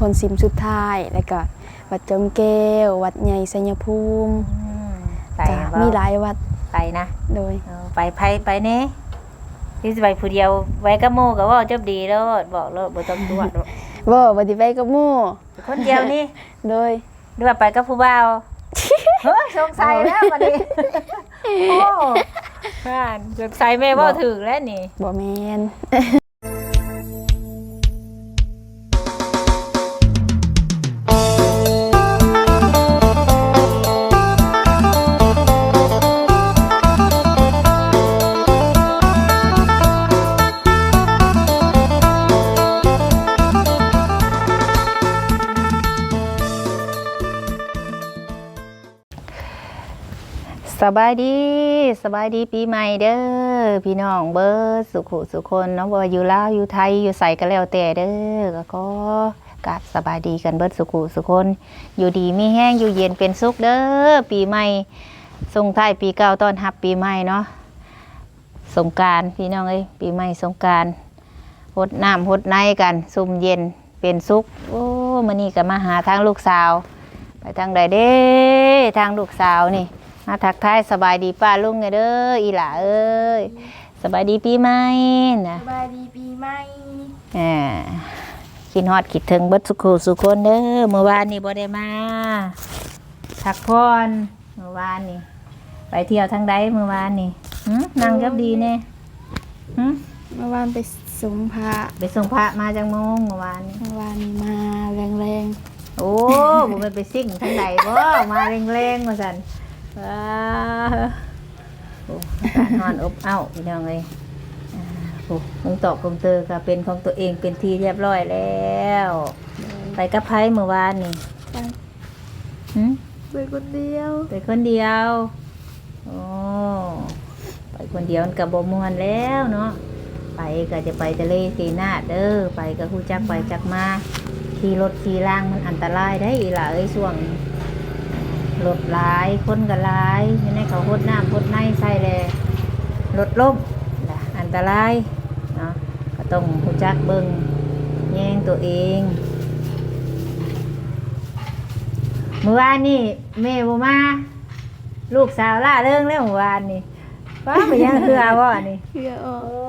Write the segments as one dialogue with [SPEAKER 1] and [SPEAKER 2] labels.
[SPEAKER 1] พลซิมสุดท้าย แล้วก็วัดจอมแก้ว วัดใหญ่สัญญภูมิ
[SPEAKER 2] อืมไป
[SPEAKER 1] ก็
[SPEAKER 2] บ่
[SPEAKER 1] มีหลายวัด
[SPEAKER 2] ไปนะ
[SPEAKER 1] โดย
[SPEAKER 2] เออไปไผไปเน่ที่สิไปผู้เดียวไว้กับหมู่ก็เว่าจบดีแล้วบอกแล้วบ่ต้องตัวหรอก
[SPEAKER 1] บ่บ่ได้ไปกับหมู่
[SPEAKER 2] คนเดียวนี่
[SPEAKER 1] โดย
[SPEAKER 2] หรือว่าไปกับผู้บ่าวเฮ้ยสงสัยแล้วบัดนี้โอ้ผ่านสงสัยแม่เว้าถึงแล้วนี่
[SPEAKER 1] บ่แม่น
[SPEAKER 2] สบายดีสบายดีปีใหม่เด้อพี่น้องเบิร์สุขุสุคนเนาะบ่ว่าอยู่ลาวอยู่ไทยอยู่ใส่ก็แล้วแต่เด้อก็ขอกาบสบายดีกันเบิดสุขุสุคน อยู่ดีมีแห้งอยู่เย็นเป็นสุขเด้อปีใหม่ส่งท้ายปีเก่าต้อนรับปีใหม่เนาะสงการพี่น้องเอ้ยปีใหม่สงการหดน้ำหดในกันซุ่มเย็นเป็นสุขโอ้มื้อนี้ก็มาหาทางลูกสาว ไปทางใดเด้ทางลูกสาวนี่ มาทักทายสบายดีป้าลุงไงเด้ออีหล่าเอ้ยสบายดีปีใหม่นะ
[SPEAKER 1] สบายดีปีใหม่
[SPEAKER 2] อ่าคิดฮอดคิดถึงเบิดสุขูสุคนเด้อเมื่อวานนี่บ่ได้มาพักพรเมื่อวานนี่ไปเที่ยวทางใดเมื่อวานนี่หึนั่งกับดีแน่หึ
[SPEAKER 1] เมื่อวานไปสมพระ
[SPEAKER 2] ไปส่งพระมาจังโมงเมื่อวานนี่
[SPEAKER 1] เมื่อวานนี้มาแรง
[SPEAKER 2] โอ้บ่แมันไปซิ่งทางใดบ่มาแรงๆว่าซั่น ว้าโอ้อากาศร้อนอบอ้าวพี่น้องเอ้ยโอ้คงตอบคงเตอก็เป็นของตัวเองเป็นที่เรียบร้อยแล้ว ไปกับไพ่เมื่อวานนี่
[SPEAKER 1] ๆไป
[SPEAKER 2] หึ
[SPEAKER 1] ไปคนเดียว
[SPEAKER 2] ไปคนเดียว โอ้ ไปคนเดียวมันกับบมวนแล้วเนาะ ไปก็จะไปทะเลสีนาดเด้อ ไปก็คูจักไปจักมา ขี่รถขี่ล่างมันอันตรายได้อีหล่ะเอ้ยช่วง รถหลายคนก็หลายอยู่ในเขาหดน้ำหดในใส่เลยรถล้มน่ะอันตรายเนาะก็ต้องคูจักเบิ่งแย่งตัวเองเมื่อวานนี่แม่บ่มาลูกสาวล่าเริงแล้วเมื่อวานนี่ป้าไปยังคืออาบ่นี่
[SPEAKER 1] เพื่อออ
[SPEAKER 2] โอ้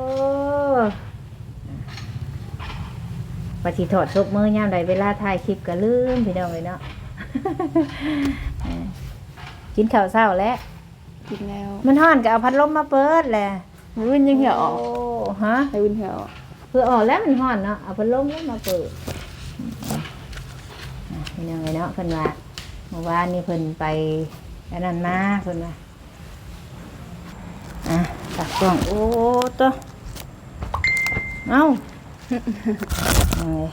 [SPEAKER 1] ก
[SPEAKER 2] ปฏิถอดซบมือยามใดเวลาถ่ายคลิปก็ลืมพี่น้องเลยเนาะเออ กินข้าวเช้าแล้ว
[SPEAKER 1] กินแล้ว
[SPEAKER 2] มันฮ้อนก็เอาพัดลมมาเปิดแหละ
[SPEAKER 1] รุ่นยังเหี่ยวออก
[SPEAKER 2] โฮะ
[SPEAKER 1] ไปรุ่นเหี่ยวออก
[SPEAKER 2] เพื่อออกแล้วมันฮ้อนเนาะเอาพัดลมแล้วมาเปิดอะพี่น้องเลยเนาะเพิ่นว่าเมื่อวานนี่เพิ่นไปอันนั้นมาเพิ่นว่าอะตักกล้องโอ้ตัวเอ้าเอาเลย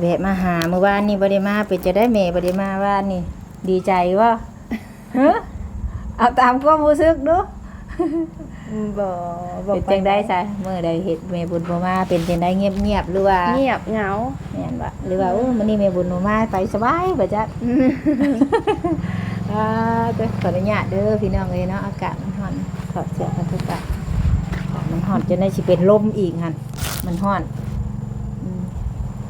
[SPEAKER 2] แวะมาหาเมื่อวานนี่บ่ได้มาเป็นจะได้แม่บ่ได้มาว่านนี่ ดีใจวะฮะเอาตามความรู้สึกดู
[SPEAKER 1] บ่บ่
[SPEAKER 2] เป็นจังได้ซะเมื่อใดเฮ็ดแม่บุญบ่มาเป็นจังได้เงียบๆหรือว่า
[SPEAKER 1] เงียบเหงา
[SPEAKER 2] แม่นบ่หรือว่าโอ้มื้อนี้แม่บุญบ่มาไปสบายบ่จ๊ะอ่าเด้อขออนุญาตเด้อพี่น้องเอ้ยเนาะอากาศมันร้อนถอดเสื้อกันทุกอย่างมันร้อนจนได้สิเป็นลมอีกหั่นมันร้อนอืม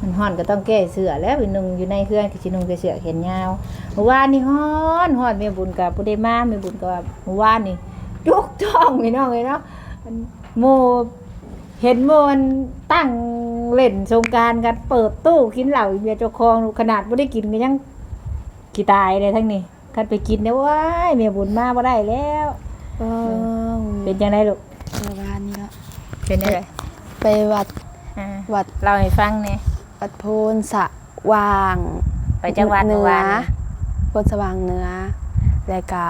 [SPEAKER 2] มันร้อนก็ต้องแก้เสื้อแล้วไปนุ่งอยู่ในเครื่องก็สินุ่งแต่เสื้อแขนยาวเมื่อวานนี่ร้อนร้อนแม่บุญกับบ่ได้มาแม่บุญก็ว่าเมื่อวานนี่จุกท้องพี่น้องเอ้ยเนาะมันโมเห็นโมมันตั้งเล่นสงกรารกันเปิดตู้กินเหล้าเบียร์เจ้าของขนาดบ่ได้กินก็ยังกี่ตายเลยทั้งนี้คันไปกินเนี่ยว้ายเมียบุญมาบ่ได้แล้ว
[SPEAKER 1] ก็
[SPEAKER 2] เป็นจังไดลูก
[SPEAKER 1] เมื่อวานนี้เนาะ
[SPEAKER 2] เป็นจังได
[SPEAKER 1] ไปวัด
[SPEAKER 2] อ่า
[SPEAKER 1] วัด
[SPEAKER 2] เล่าให้ฟังเนี่ย
[SPEAKER 1] วัดโพนสะว่าง
[SPEAKER 2] ไปจังหวัด
[SPEAKER 1] เหนื
[SPEAKER 2] เมื่อ
[SPEAKER 1] อ
[SPEAKER 2] วาน
[SPEAKER 1] โพนสว่างเหนือแล้วก็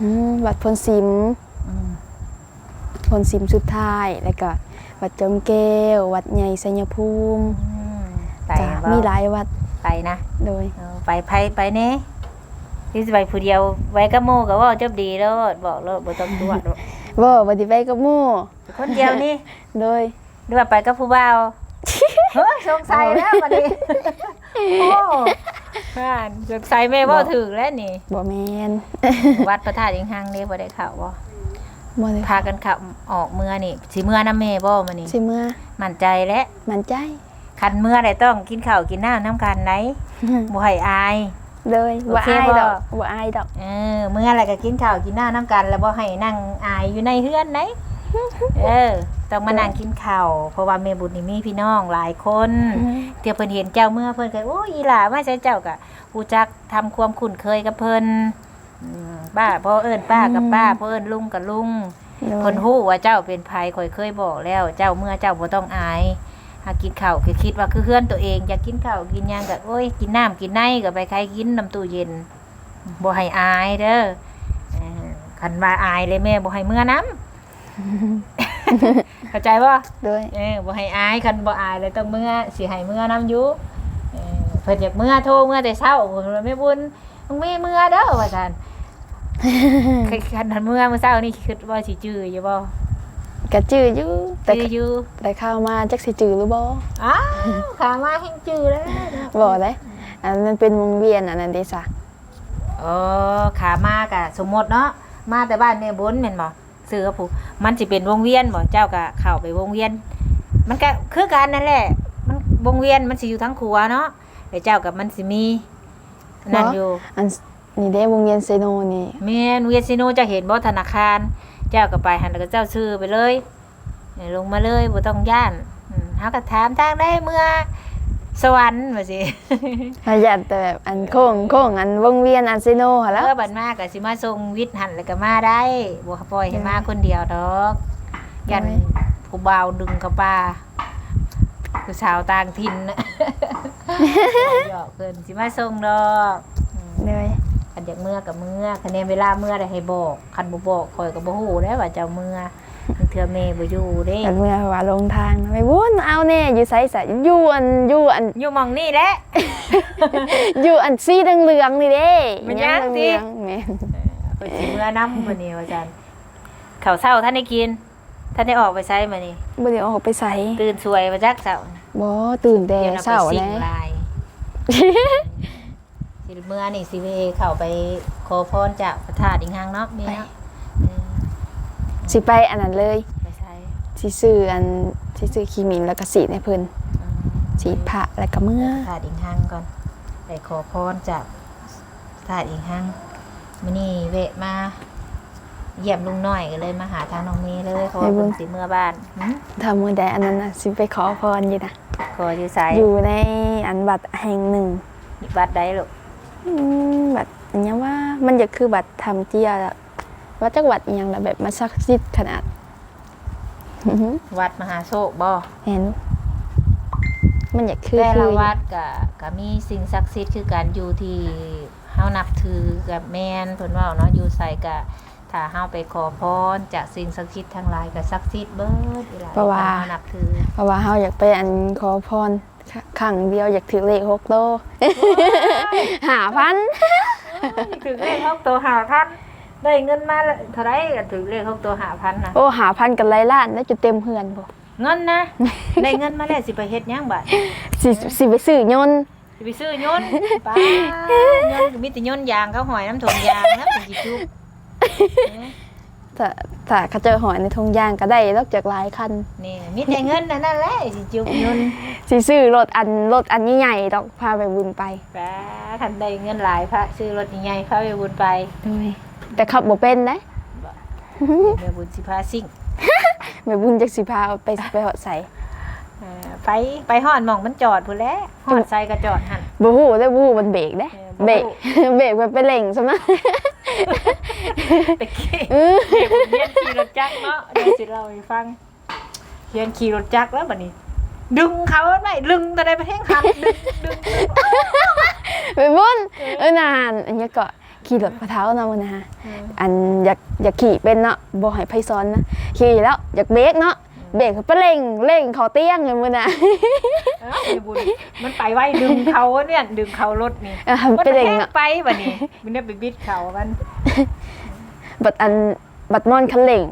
[SPEAKER 1] อืมวัดโพนซิม
[SPEAKER 2] อืม
[SPEAKER 1] พลซิมสุดท้าย แล้วก็วัดจอมแก้ว วัดใหญ่สัญญภูมิ
[SPEAKER 2] อืมไป
[SPEAKER 1] จ้ะ
[SPEAKER 2] บ่
[SPEAKER 1] มีหลายวัด
[SPEAKER 2] ไปนะ
[SPEAKER 1] โดย
[SPEAKER 2] เออไปไผไปเน่ที่สิไปผู้เดียวไว้กับหมู่ก็เว่าจบดีแล้วบอกแล้วบ่ต้องตัวหรอก
[SPEAKER 1] ว่าบ่ได้ไปกับหมู่
[SPEAKER 2] คนเดียวนี่
[SPEAKER 1] โดย
[SPEAKER 2] หรือว่าไปกับผู้บ่าว เฮ้ยสงสัยแล้วบัดนี้โอ้ผ่านสงสัยแม่เว้าถึงแล้วนี่
[SPEAKER 1] บ่แม่น
[SPEAKER 2] วัดพระธาตุอิงหังนี่บ่ได้เข้าบ่
[SPEAKER 1] บ่ได้
[SPEAKER 2] พากันขับออกเมื่อนี่สิเมื่อน้ำเมบ่มานี่
[SPEAKER 1] สิเมื่อ
[SPEAKER 2] มั่นใจและ
[SPEAKER 1] มั่นใจ
[SPEAKER 2] คคันเมื่อได้ต้องกินข้าวกินน้ำน้ำกันไหนบ่ให้อาย
[SPEAKER 1] เลย
[SPEAKER 2] โอ
[SPEAKER 1] บ่
[SPEAKER 2] เค
[SPEAKER 1] อาย
[SPEAKER 2] บ่
[SPEAKER 1] ดอกบ่อายดอก
[SPEAKER 2] เออเมื่อไรก็กินข้าวกินน้ำน้ำกัน แล้วบ่ให้นั่งอายอยู่ในเฮือนไหน เออต้องมานั่งกินข้าวเพราะว่าแม่บุญนี่มีพี่น้องหลายคนเดี๋ยวเพิ่นเห็นเจ้าเมื่อเพิ่นก็โอ้ยอีหล่ามาใช้เจ้าก็ผู้จักทำความคุ้นเคยกับเพิ่นอืมป้าพ่อเอิ้นป้ากับป้าพ่อเอิ้นลุงกับลุง
[SPEAKER 1] โดย
[SPEAKER 2] เพิ่นฮู้ว่าเจ้าเป็นภัยข่อยเคยบอกแล้ว เจ้าเมื่อเจ้าบ่ต้องอายหากกินข้าวคือคิดว่าคือเฮือนตัวเองอยากกินข้าวกินหยังก็โอ้ยกินน้ำกินในก็ไปใครกินน้ำตู้เย็นบ่ให้อายเด้อเออคันว่าอายเลยแม่บ่ให้เมื่อน้ำ เข้าใจบ่
[SPEAKER 1] โดย
[SPEAKER 2] เออบ่ให้อายคันบ่อายเลยต้องเมื่อสิให้เมื่อน้ำอยู่เออเพิ่นอยากเมื่อโทรเมื่อแต่เช้าเพิ่นว่าแม่บุญมึงมีเมื่อเด้อว่าซั่นเคยคันทันเมื่อมื้อเช้านี่คิดว่าสิจื้ออยู่บ่
[SPEAKER 1] กะจื้ออยู่แต่
[SPEAKER 2] จื้ออยู่
[SPEAKER 1] แต่เข้ามาจักสิจื้อหรือบ่
[SPEAKER 2] อ้าวขามาแห่งจื้อแล้ว
[SPEAKER 1] บ่เลยอันนั้นเป็นวงเวียนอันนั้นเด้ซะ
[SPEAKER 2] เออขามากะสมมติเนาะมาแต่บ้านแม่บุญแม่นบ่ ซื้อกับผู้มันสิเป็นวงเวียนบ่เจ้าก็เข้าไปวงเวียน มันก็คือกันนั่นแหละ มันวงเวียนมันสิอยู่ทั้งครัวเนาะแต่เจ้ากับมันสิมีนั่นอยู่
[SPEAKER 1] อันนี่เด้วงเวียนเซโนนี่
[SPEAKER 2] แม่นเวียนซิโนจะเห็นบ่ธนาคาร เจ้าก็ไปหันแล้วก็เจ้าซื้อไปเลยเนี่ยลงมาเลยบ่ต้องย่านอืมเฮาก็ถามทางได้เมื่อ สวรรค์ว่าสิ
[SPEAKER 1] มาหยัดแต่แบบอันโค้งโค้งอันวงเวียนอันเซโนหั่น
[SPEAKER 2] แล้
[SPEAKER 1] แล้วว
[SPEAKER 2] บัดมาก็สิมาส่งวิทย์หันแล้วก็มาได้บ่ปล่อยให้มาคนเดียวดอกยันผู้บ่าวดึงเข้าป่าผู้สาวต่างถิ่นน่ะหยอกเพิ่นสิมาส่งดอกอืม
[SPEAKER 1] เลย
[SPEAKER 2] คันอยากเมื่อกับเมื่อคันแนนเวลาเมื่อได้ให้บอกคันบ่บอกข่อยก็บ่ฮู้ได้ว่าเจ้าเมื่อมัน เทื่อแม่บ่อยู่เด้
[SPEAKER 1] อันเมื่อว่าลงทางไปวุ้นเอาแน่อยู่ไสสะอยู่อันอยู่อัน
[SPEAKER 2] อยู่หม่องนี่แหละ
[SPEAKER 1] อยู่อันสีเหลืองๆนี่เด้
[SPEAKER 2] มันยังสิ
[SPEAKER 1] เหลืองๆแม่น
[SPEAKER 2] เพิ่นสิเมื่อนํมื้อนี้ว่าซั่นข้าวเช้าท่านได้กินท่านได้ออกไปไสมื้อนี้
[SPEAKER 1] บ่ได้ออกไปใส่
[SPEAKER 2] ตื่นสวยมาจักเช้า
[SPEAKER 1] บ่ตื่นแต่
[SPEAKER 2] เดี๋ยวเราไป
[SPEAKER 1] เช้า
[SPEAKER 2] สิ่
[SPEAKER 1] แล้
[SPEAKER 2] ง
[SPEAKER 1] ว
[SPEAKER 2] ลายสิเมื่อนี่สิเวเข้าไปขอพรจากพระธาตุอิงหังเนาะมีเนาะเออ
[SPEAKER 1] สิไปอันนั้นเลย
[SPEAKER 2] ไปใช้
[SPEAKER 1] สิซื้ออันสิซื้อขีมินแล้วก็สีดให้เพิ่น
[SPEAKER 2] อืม
[SPEAKER 1] สีดพระแล้วก็เมื่อ
[SPEAKER 2] พระธาตุอิงหังก่อนไปขอพรจากพระธาตุอิงหังมื้อนี้เวะมาเยี่ยมลุงน้อยก็เลยมาหาทางน้องเมย์เลยขอเพิ่นสิเมื่อบ้านหึ
[SPEAKER 1] ถ้ามื้อใดอันนั้นน่ะสิไปขอพรอยู่นะ
[SPEAKER 2] ขออยู่ไส
[SPEAKER 1] อยู่ในอันบัตรแห่งหนึ่ง
[SPEAKER 2] วัดใดลูก
[SPEAKER 1] อืมบัตรอันเนี้ยว่ามันจะคือบัตรทำเจียอะ ว่าจักวัดอหยังละแบบมาซักซิดขนาดอื้อหือ
[SPEAKER 2] วัดมหาโชคบ่
[SPEAKER 1] เห็นมันอยากคือ
[SPEAKER 2] แต่
[SPEAKER 1] คื
[SPEAKER 2] ละ
[SPEAKER 1] อ
[SPEAKER 2] วัดก็ก็มีสิ่งศักดิ์สิทธิ์คือการอยู่ที่เฮานับถือกับแม่นเพิ่นเว่าเนาะอยู่ใส่ก็ถ้าเฮาไปขอพรจากสิ่งศักดิ์สิทธิ์ทั้งหลายก็ศักดิ์สิทธิ์เบิดอีหลาย
[SPEAKER 1] เพราะว่า
[SPEAKER 2] เฮานับถือ
[SPEAKER 1] เพราะว่าเฮาอยากไปอันขอพรครั้งเดียวอยากถือเลขหกโต หาพัน
[SPEAKER 2] ถึงเลข6ตัว5,000 ได้เงินมาแล้วเท่าไหร่ก็ถึงเลข6ตัว5,000น่ะ
[SPEAKER 1] โอ้หาพันกันไรล้านแล้วจะเต็มเฮือนบ่
[SPEAKER 2] เงินนะได้เงินมาแล้วสิไปเฮ็ดหยังบัด
[SPEAKER 1] สิสิไปซื้อยนต์
[SPEAKER 2] สิไปซื้อยนต์ป้ายนต์ก็มีแต่ยนต์ยางเขาหอยน้ำถุงยางนะเป็นสิจุบ
[SPEAKER 1] ถ้าถ้าเขาเจอหอยในทงยางก็ได้ลอกจากหลายคัน
[SPEAKER 2] นี่มีแต่เงินนั่นนั่นแหละสิจุบยนต์
[SPEAKER 1] สิซื้อรถอันรถอันใหญ่ๆดอกพาไปบุญไป
[SPEAKER 2] ป้าทันได้เงินหลายพระซื้อรถใหญ่ๆพระไปบุญไป
[SPEAKER 1] ด้วย แต่ขับบ่เป็นนะ
[SPEAKER 2] แม่บุญสิพาซิ่ง
[SPEAKER 1] แม่บุญจักสิพาไปไปหอดใส่
[SPEAKER 2] เออไปไปฮอดหม่องมันจอดพุ่นแหล้วฮอดใส่ก็จอดหั่น
[SPEAKER 1] บ่ฮู้ได้บ่ฮู้มันเบรกเด้
[SPEAKER 2] เออบ่
[SPEAKER 1] เบรก
[SPEAKER 2] ฮู้
[SPEAKER 1] เบรกมันไปเร่งซะนะ
[SPEAKER 2] ตะกี้
[SPEAKER 1] เออ
[SPEAKER 2] เด็กเรียนขี่รถจักรเนาะเดี๋ยวสิเล่าให้ฟังเรียนขี่รถจักรแล้วบัดนี้ ดึงเขาไว้ดึงแต่ได้ประเทศหันดึงดึงดึง
[SPEAKER 1] แม่บุญเออนานอันนี้ก็ ขี่รถพะเท้านำนะฮะอันอยากอยากขี่เป็นเนาะบ่ให้ไผซ้อนนะขี่แล้วอยากเบรกเนาะเบรกไปเร่งเร่งเขาเตี้ยงเลยมื้อน่ะ
[SPEAKER 2] เอ้าไอ้บุญมันไปไว้ดึงเขาเนี่ยดึงเขารถนี่
[SPEAKER 1] เออมันไปเร่ง
[SPEAKER 2] แท
[SPEAKER 1] เนาะ
[SPEAKER 2] ไปบัดนี้มันได้ไปบิดเขามัน
[SPEAKER 1] บัดอันบัดมอนคันเร่ง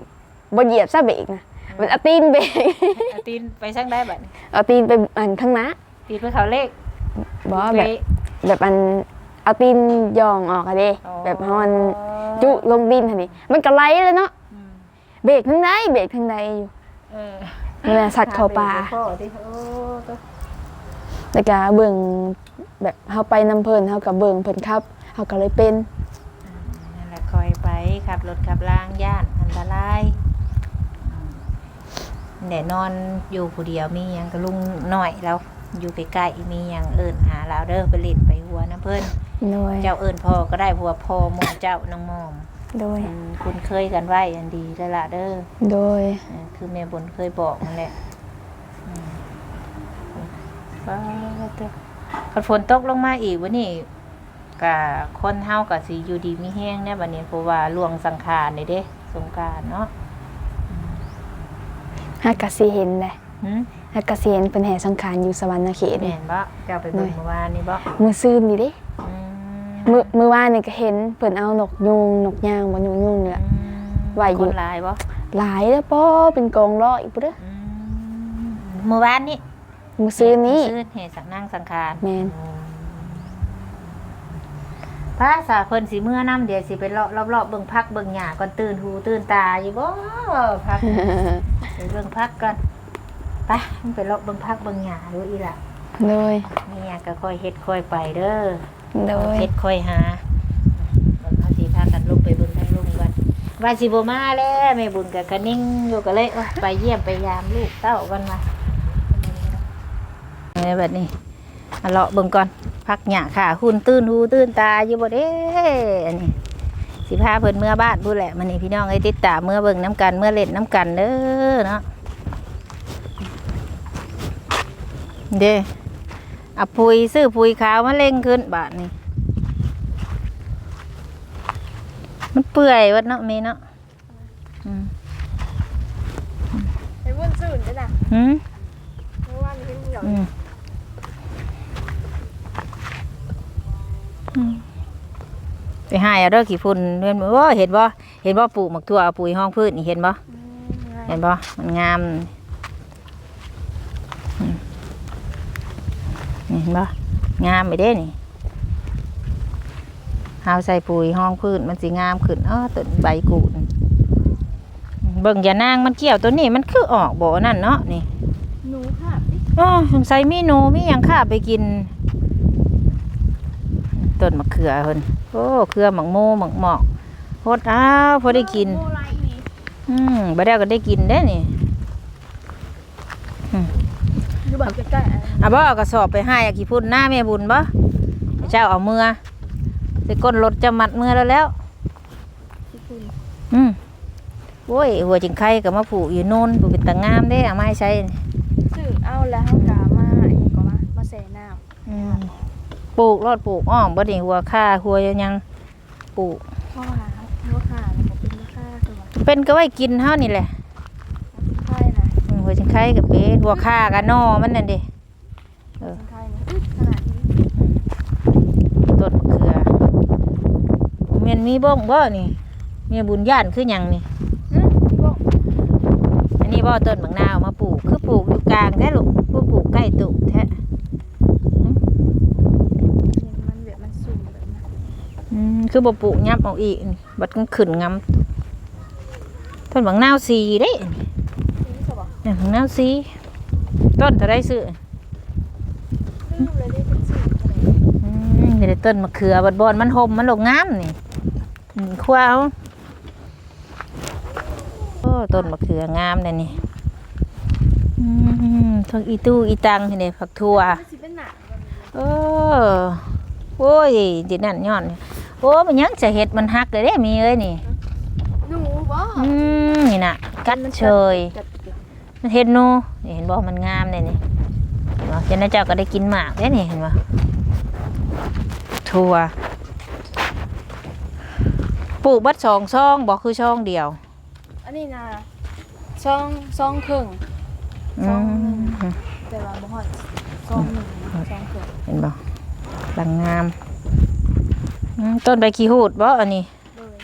[SPEAKER 1] บ่เหยียบซะเบรกนะมันเอาตีนเบรก
[SPEAKER 2] เอาตีนไปสั่งได้บัดนี้
[SPEAKER 1] เอาตีนไปอันข้างหน้า
[SPEAKER 2] ตีนไปเขาเลข
[SPEAKER 1] บ่แบบแบบอัน เอาตีนย่องออกอะเด้แบบฮอนจุลงดินหั่นนี่มันก็ไหลเลยเนาะ
[SPEAKER 2] อืม
[SPEAKER 1] เบรกทางใดเบรกทางใดอยู่
[SPEAKER 2] เออ
[SPEAKER 1] เวลาสัตว์เข้าป่า
[SPEAKER 2] พ่อที่โอ้ตัว
[SPEAKER 1] แล้วก็เบิ่งแบบเฮาไปนำเพิ่นเฮาก็เบิ่งเพิ่นครับเฮาก็เลยเป็น
[SPEAKER 2] นั่นแหละคอยไปขับรถขับล่างย่านอันตรายแน่นอนอยู่ผู้เดียวมีหยังก็ลุงหน่อยแล้ว อยู่ใกล้ๆมีหยังเอิ้นหาเราเด้อไปเลิดไปหัวน้ำเพิ่น
[SPEAKER 1] โดย
[SPEAKER 2] เจ้าเอิ้นพ่อก็ได้ผัวพ่อหมู่เจ้านางมอม
[SPEAKER 1] โดย
[SPEAKER 2] อืมคุณเคยกันไว้อันดีแล้วล่ะเด้อ
[SPEAKER 1] โดย
[SPEAKER 2] เออคือแม่บนเคยบอกนั่นแหละอืมว้าวเด้อคันฝนตกลงมาอีกวันนี้กะคนเฮาก็สิอยู่ดีมีแห้งแน่บัดนี้เพราะว่าล่วงสังขารนี่เด้ สงกรารเนาะ
[SPEAKER 1] ฮักก็สิเห็นแหละ
[SPEAKER 2] หึ
[SPEAKER 1] ฮักก็สิเห็นเพิ่นแห่สังขารอยู่สวรรค์เขต
[SPEAKER 2] แม่นบ่เจ้าไปเบิ่งเมื่อวานนี่บ่
[SPEAKER 1] มื้อซื่นนี่เด้
[SPEAKER 2] อืม
[SPEAKER 1] มื้อมื้อวานนี่ก็เห็นเพิ่นเอานกยูงนกย่างบ่ยูงยูงนี่แหละ
[SPEAKER 2] อืม
[SPEAKER 1] ไหวอยู่
[SPEAKER 2] คนหลายบ่
[SPEAKER 1] หลายแล้วป้อเป็นกองร้อยพุ่นเด้อ
[SPEAKER 2] อืมเมื่อวานนี่
[SPEAKER 1] มื้อซื่นนี้
[SPEAKER 2] ซื้อเหตุสังนั่งสังขาร
[SPEAKER 1] แม่น
[SPEAKER 2] พระสาเพิ่นสิเมื่อน้ำเดี๋ยวสิไปเลาะรอบๆเบิ่งพักเบิ่งหญ้าก่อนตื่นหูตื่นตาอยู่บ่พักไปเบิ่งพักก่อน ไปมันไปเลาะเบิ่งพักเบิ่งหญ้าดูอีหล่ะ
[SPEAKER 1] โดย
[SPEAKER 2] มีหยังก็ค่อยเฮ็ดค่อยไปเด้อ
[SPEAKER 1] โดย
[SPEAKER 2] เฮ็ดค่อยหาเบิ่งเอาสิพากันลงไปเบิ่งทางลุงก่อนว่าสิบ่มาแล้วแม่บุญกับกะนิ่งอยู่ก็เลยโอ๊ยไปเยี่ยมไปยามลูกเต้ากันมาเออแบบนี้มาเลาะเบิ่งก่อนพักหยาค่ะหุ่นตื่นหูตื่นตาอยู่บ่เด้อันนี้ สิพาเพิ่นเมื่อบ้านพูดแหละมันนี่พี่น้องไอ้ติดตามเมื่อเบิ่งน้ำกันเมื่อเล่นน้ำกันเด้อเนาะ เด้เอาปุ๋ยซื้อปุ๋ยขาวมาเล่งขึ้นบาทนี่มันเปื่อยวัดเนาะเมเนาะอืม
[SPEAKER 1] ไอ้วุ่นซื่นจ้ะน่ะ
[SPEAKER 2] หืม
[SPEAKER 1] เมื่อวานนี้เพิ่น
[SPEAKER 2] อืมอืมไปหายเอาเด้อขี้ฝุ่นเห็นบ่ว่าเห็นบ่เห็นบ่ปลูกหมักทั่วเอาปุ๋ยห้องพืชนี่เห็นบ่เห็นบ่มันงามอืมนี่ เห็นบ่งามไปเด้นี่เฮาใส่ปุ๋ยห้องพืชมันสิงามขึ้นอ้อต้นใบกูดเบิ่งอย่านางมันเกี่ยวตัวนี้มันคือออกบ่นั่นเนาะนี่
[SPEAKER 1] หนูค่ะดิ
[SPEAKER 2] อ๋อสงสัยมีหนูมีหยังข้าไปกินต้นมะเขือเพิ่นโอ้เครือหมักโมหมักหมอกโคตรอ้าวพอได้กิน
[SPEAKER 1] โมไลนี่
[SPEAKER 2] อืมบ่ได้ก็ได้กินได้นี่
[SPEAKER 1] อยู่บ้านใกล้ๆอะ
[SPEAKER 2] อะบ่เอากระสอบไปให้อะกี่พุ่นหน้าแม่บุญบ่เจ้าเอามือใส่ก้นรถจะมัดมือแล้วแล้ว
[SPEAKER 1] ที่คุณ
[SPEAKER 2] อืมโอ้ยหัวจิงไข่ก็มาผูกอยู่โน่นผูกเป็นตางงามเด้เอามาให้ใช้
[SPEAKER 1] ซื้อเอาแล้วเฮากามาอีกก็มามาแส่น้ำ
[SPEAKER 2] อืมปลูกรอดปลูกอ้อมบ่ได้หัวค่าหัวยังปลูก
[SPEAKER 1] เพราะว่าหัวขาเนี่ยบ่เป็นราคาคือว่า
[SPEAKER 2] เป็นก็ไว้กินเท่านี่แหละ
[SPEAKER 1] ไข่นะ
[SPEAKER 2] อืม หัวจิงไข่กับเป็ดหัวค่ากับนอมันนั่นด้
[SPEAKER 1] ไข่นะอุ๊ยขนาดนี้
[SPEAKER 2] ต้นมะเขือแม่นมีบ้องบ่นี่เมียบุญย่านคือหยังนี่
[SPEAKER 1] อั
[SPEAKER 2] นนี้บ่ต้นมะนาวมาปลูกคือปลูกอยู่กลางแท้ลูกผู้ปลูกใกล้ตุแท้คือบ่ปลูกยับเอาอีกบัดมันขึ้นงํต้นมะนาวสีเด้
[SPEAKER 1] นี่ก็บอก
[SPEAKER 2] นี่มะนาวสีต้นเท่าไรซื้อ
[SPEAKER 1] ลืมเลยได้เป็นสูงอะไร
[SPEAKER 2] อืมนี่ได้ต้นมะเขือบัดบอนมันห่มมันลงงามนี่อืมคว้าวโอ้ต้นมะเขืองามเลยนี่อืมทั้งอีตู้อีตังนี่เด้ผักทั่ว
[SPEAKER 1] มันสิเป็นหนัก
[SPEAKER 2] เออโอ้ยดินั่นย้อนโอ้มันยังจะเห็ดมันหักเลยเด้มีเอ้ยนี่
[SPEAKER 1] หนูบ่
[SPEAKER 2] อืมนี่น่ะกัดเชย
[SPEAKER 1] กัดเดี๋ยว
[SPEAKER 2] มันเห็ดหนูนี่เห็นบ่มันงามเลยนี่เห็นบ่เจ้าหน้าเจ้าก็ได้กินหมากเด้นี่เห็นบ่ทั่วปลูกบัดสองช่องบ่คือช่องเดียว
[SPEAKER 1] อันนี้นะซองซองครึ่ง
[SPEAKER 2] อื
[SPEAKER 1] ช่อง
[SPEAKER 2] ม
[SPEAKER 1] แต่ว่าบ่ฮอดซองหนึ่งซองครึ่ง
[SPEAKER 2] เห็นบ่ลังงามอืมต้นใบขี้หูดบ่อันนี้
[SPEAKER 1] เลย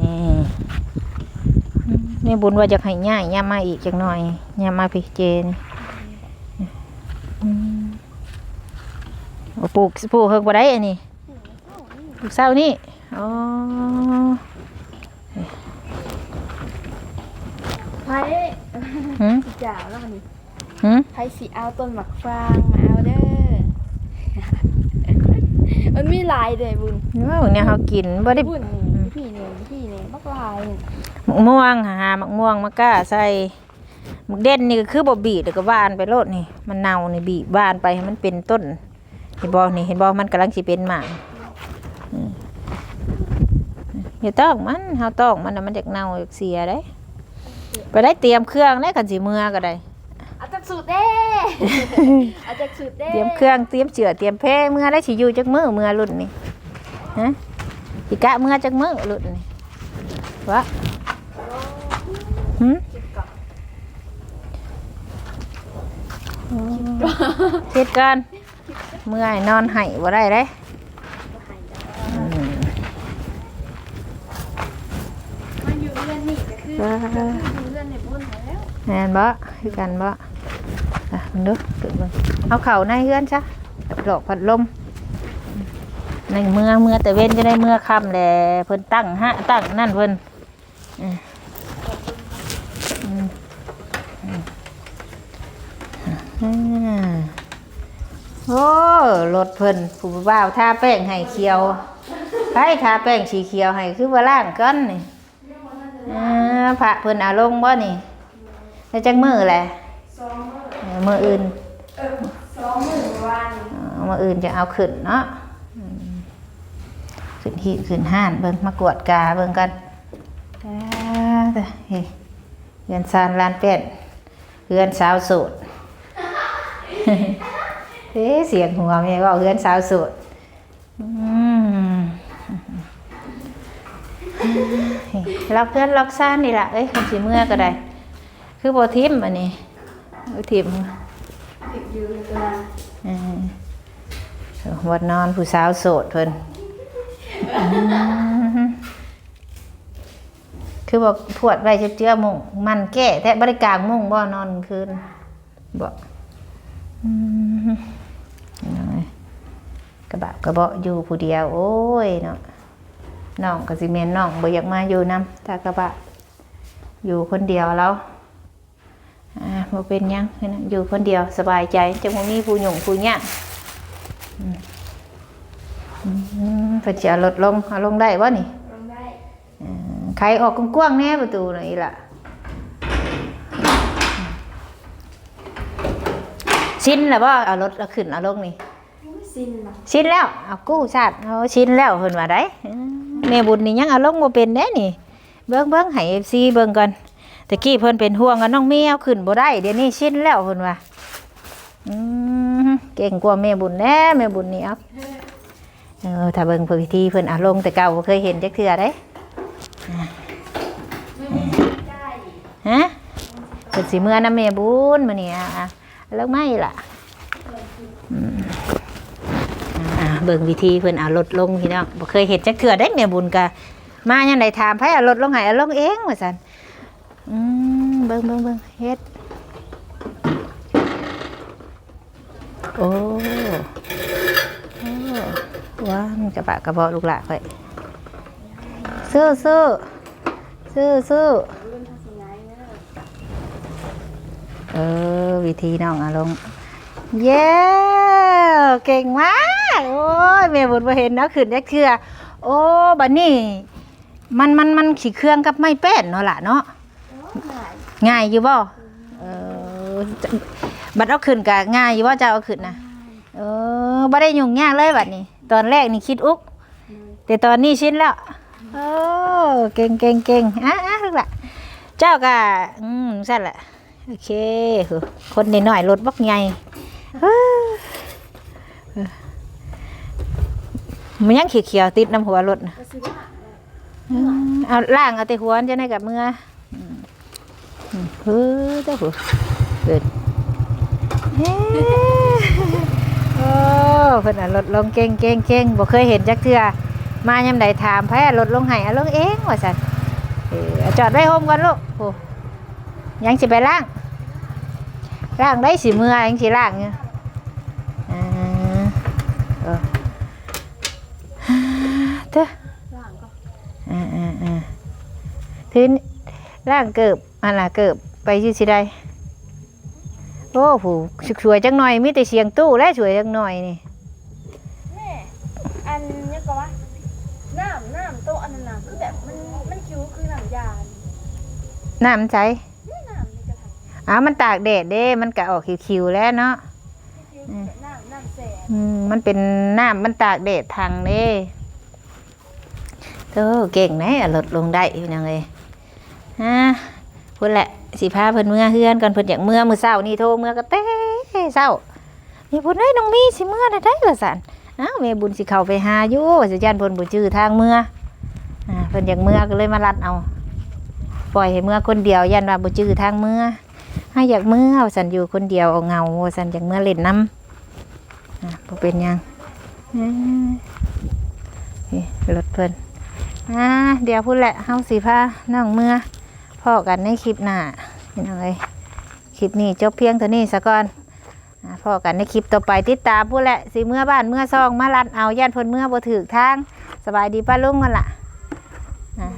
[SPEAKER 2] นี่อืม นี่บุญว่าจะให้ย่ายย่ามาอีกจังหน่อยย่ามาพี่เจนี่อืมเอาปลูกปลูกเฮิงบ่ได้อันนี้ปลูกเศร้านี่อ๋อ
[SPEAKER 1] ไผ
[SPEAKER 2] หืม
[SPEAKER 1] สิจ่าวแล้วมันนี่
[SPEAKER 2] หืม
[SPEAKER 1] ไผสิเอาต้นหมักฟางมาเอาเด้อลายเลยบุญ
[SPEAKER 2] ว่าวันนี้เฮากินบ่ได้
[SPEAKER 1] บุญนี่พี่นี่พี่นี่บักลายนี่
[SPEAKER 2] ห มักม่วงหาหมักม่วงมะกล้าใส่หมักเด่นนี่ก็คือบ่บีบแล้วก็ว่านไปโลดนี่ มันเน่านี่บีบว่านไปให้มันเป็นต้นเห็นบ่นี่เห็นบ่มันกำลังสิเป็นหมากอืมอย่าต้องมันเฮาต้องมันน่ะมันจากเน่าจากเสียได้ไปได้เตรียมเครื่องได้กันสิเมื่อก็ได้
[SPEAKER 1] เอาจากสูตรเด้เอาจากสูตรเด้
[SPEAKER 2] เตรียมเครื่องเตรียมเจือเตรียมเพเมื่อได้สิอยู่จักมือเมื่อรุ่นนี่ฮะสิกะเมื่อจักมือรุ่นนี่วะ หึเฮ็ดกัน เมื่อยนอนไห้บ่ได้เด้อืม
[SPEAKER 1] มันอยู่เรือนนี่ก็คืออยู่เรือนในบุญแล้ว
[SPEAKER 2] แม่นบ่คือกันบ่อะมึงดูตึกมึงเอาเข่าในเฮือนซะหลอกพัดลมในเมื่อเมื่อแต่เว้นจะได้เมื่อค่ำแหละเพิ่นตั้งฮะตั้งนั่นเพิ่นอืมอืมอืม โอ้รถเพิ่นผู้บ่าวทาแป้งให้เขียวใครทาแป้งสีเขียวให้คือว่าล่างกันนี่อ่าพระเพิ่นเอาลงบ่นี่แล้วจังมือแหละเออมืออื่น
[SPEAKER 1] สองหมื่นวัน
[SPEAKER 2] เออมืออื่นจะเอาขึ้นเนาะอืมขึ้นหีขึ้นห้านเบิ่งมากวดกาเบิ่งกันอ่าแต่เฮ้ยเรือนซานลานเป็ด เรือนสาวโสดเฮ้เสียงหัวแม่ว่าเรือนสาวโสดอืมเฮ้ยล็อกเพื่อนล็อกซ่านนี่ละเอ้ยคนสิเมื่อก็ได้ คือโบทิมอันนี้โบทิม
[SPEAKER 1] วั
[SPEAKER 2] นนอนผู้สาวโสดเพิ่นอืม คือบอกพวดไว้เจือๆมุงมันแก้แต่บริกางมุงบ่นอนคืนบ่อืมยังไงกระบะกระเบาะอยู่ผู้เดียว โอ้ยเนาะน้องกสิเมนน้องบ่อยากมาอยู่นำถ้ากระบะ อยู่คนเดียวแล้วอ่าบ่เป็นยังคือนะอยู่คนเดียวสบายใจจังบ่มีผู้หยุ่งผู้ยากอืมอืมเพิ่นสิเอารถลงเอาลงได้บ่นี่
[SPEAKER 1] ได้
[SPEAKER 2] อืมใครออกกว้างๆแน่ประตูนี่ล่ะชินแล้วบ่เอารถเอาขึ้นเอาลงนี่
[SPEAKER 1] สิ้นละ
[SPEAKER 2] ชินแล้วเอากู้ชาติเอาชินแล้วเพิ่นว่าได้อืมแม่บุญนี่ยังเอาลงบ่เป็นเด้นี่ เบิ่งเบิ่งให้ FC เบิ่งก่อนตะกี้เพิ่นเป็นห่วงกันน้องเมียเอาขึ้นบ่ได้เดี๋ยวนี้ชินแล้วเพิ่นว่าอืมเก่งกว่าแม่บุญแน่แม่บุญนี่เอาเออถ้าเบิ่งพิธีเพิ่นเอาลงแต่เก่าบ่เคยเห็นจักเทื่อเด้ ฮะเพิ่นสิเมื่อนำแม่บุญมื้อนี้อะอะแล้วไม่ล่ะเบิ่งวิธีเพิ่อนเอารถลงพี่น้องบ่เคยเห็นจักเทื่อได้แม่บุญกะมายังไดถามไผเอารถลงให้เอาลงเองว่าซั่นเบิ่งเบิ่งเบิ่งเฮ็ดโอ้โอ้ว้างกระบะกระบาะลูกหลานข่อย สู้สู้สู้สู้เออ วิธีน้องอาลงเย้เก่งมาก โอ้ยแม่บุญมาเห็นเนาะขึ้นได้เคือโอ้บัดนี้มันมันมันขี่เครื่องกับไม้แป้นเนาะล่ะเนาะง่ายอยู่บ่เออบัดเอาขึ้นกะง่ายอยู่บ่จ้าเอาขึ้นนะเออบ่ได้ยุ่งยากเลยบัดนี้ ตอนแรกนี่คิดอุกแต่ตอนนี้ชินแล้ว โอ้เก่งเก่งเก่งอะอะลูกล่ะเจ้ากะอืมสั่นแหละโอเค คนน้อยรถบักใหญ่มันยังเขียวๆติดน้ำหัวรถน่ะเอาล่างเอาแต่หัวจะได้กับมืออืมอืมเฮ้ยเจ้าหัวเกิดเฮ้โอ้เพิ่นอะรถลงเก่งเก่งเก่งบ่เคยเห็นจักเทื่อ มายามใดถามไผอะรถลงให้อะลงเองว่าซั่นเออจอดไว้โฮมก่อนลูกโอ้ยังสิไปล้างล้างได้สิมือยังสิล้างเนี่ยเออเด้อ
[SPEAKER 1] ล่างก็
[SPEAKER 2] อ่าอ่าทีนร่างเกิบอันน่ะเกิบไปยืดสิได้โอ้โหสวยจังหน่อยมีแต่เสียงตู้และสวยจังหน่อยนี่
[SPEAKER 3] ก็ว่าน้ำน้ำโตะอันนั้นน่ะคือแบบมันมันคิ้วคือน้ำยา
[SPEAKER 2] น้ำใจ
[SPEAKER 3] นี่น้ำในกระถาง
[SPEAKER 2] อ้าวมันตากแดดเด้ มันก็ออกคิวๆแล้วเนาะ
[SPEAKER 3] คิ้วแบบน้ำน้ำแสน
[SPEAKER 2] อืมมันเป็นน้ำมันตากแดดทางเด้เธอเก่งนะลดลงได้อยู่ยังไงฮะพูดแหละสิพาเพิ่นเมื่อเฮือนก่อนเพิ่นอยากเมื่อมื้อเช้านี่โทรเมื่อก็เต้เช้ามีพูดได้ยน้องมีสิเมื่อนะได้ว่าซั่นอ้าวแม่บุญสิเข้าไปหาอยู่ว่าสิย่านเพิ่นบ่จื้อทางเมื่ออ่าเพิ่นอยากเมื่อก็เลยมารัดเอา ปล่อยให้เมื่อคนเดียวยันว่าบ่จื้อทางเมื่อให้อยากเมื่อว่าซั่นอยู่คนเดียวเอาเงาว่าซั่นอยากเมื่อเล่นน้ำอะบ่เป็นยังนี่รถเพิ่นอ่าเดี๋ยวพูดแหละเฮาสิพาน้องเมื่อพ่อกันในคลิปหน้าพี่น้องเอ้ยคลิปนี้จบเพียงเท่านี้ซะก่อนพ่อกันในคลิปต่อไปติดตามพูดแหละสิเมื่อบ้านเมื่อซองมาลัดเอาย่านพิ่นเมื่อบ่ถึกทางสบายดีป้าลุงกันละ่ะ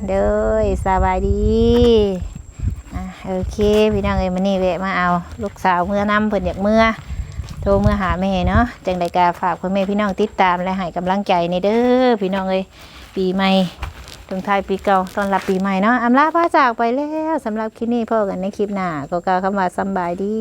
[SPEAKER 2] เด้อสบายดีโอเคพี่น้องเอ้ยมานี่แวะมาเอาลูกสาวเมื่อนำเพิ่นอยากเมื่อโทรเมื่อหาแม่เนาะจังใดกาฝากพ่อแม่พี่น้องติดตามและให้กำลังใจในเด้อพี่น้องเอ้ยปีใหม่ตรงท้ายปีเก่าตอนรับปีใหม่เนาะอำลาพาจากไปแล้วสำหรับคลิปนี้พ่อกันในคลิปหน้าก็กล่าวคำว่าสบายดี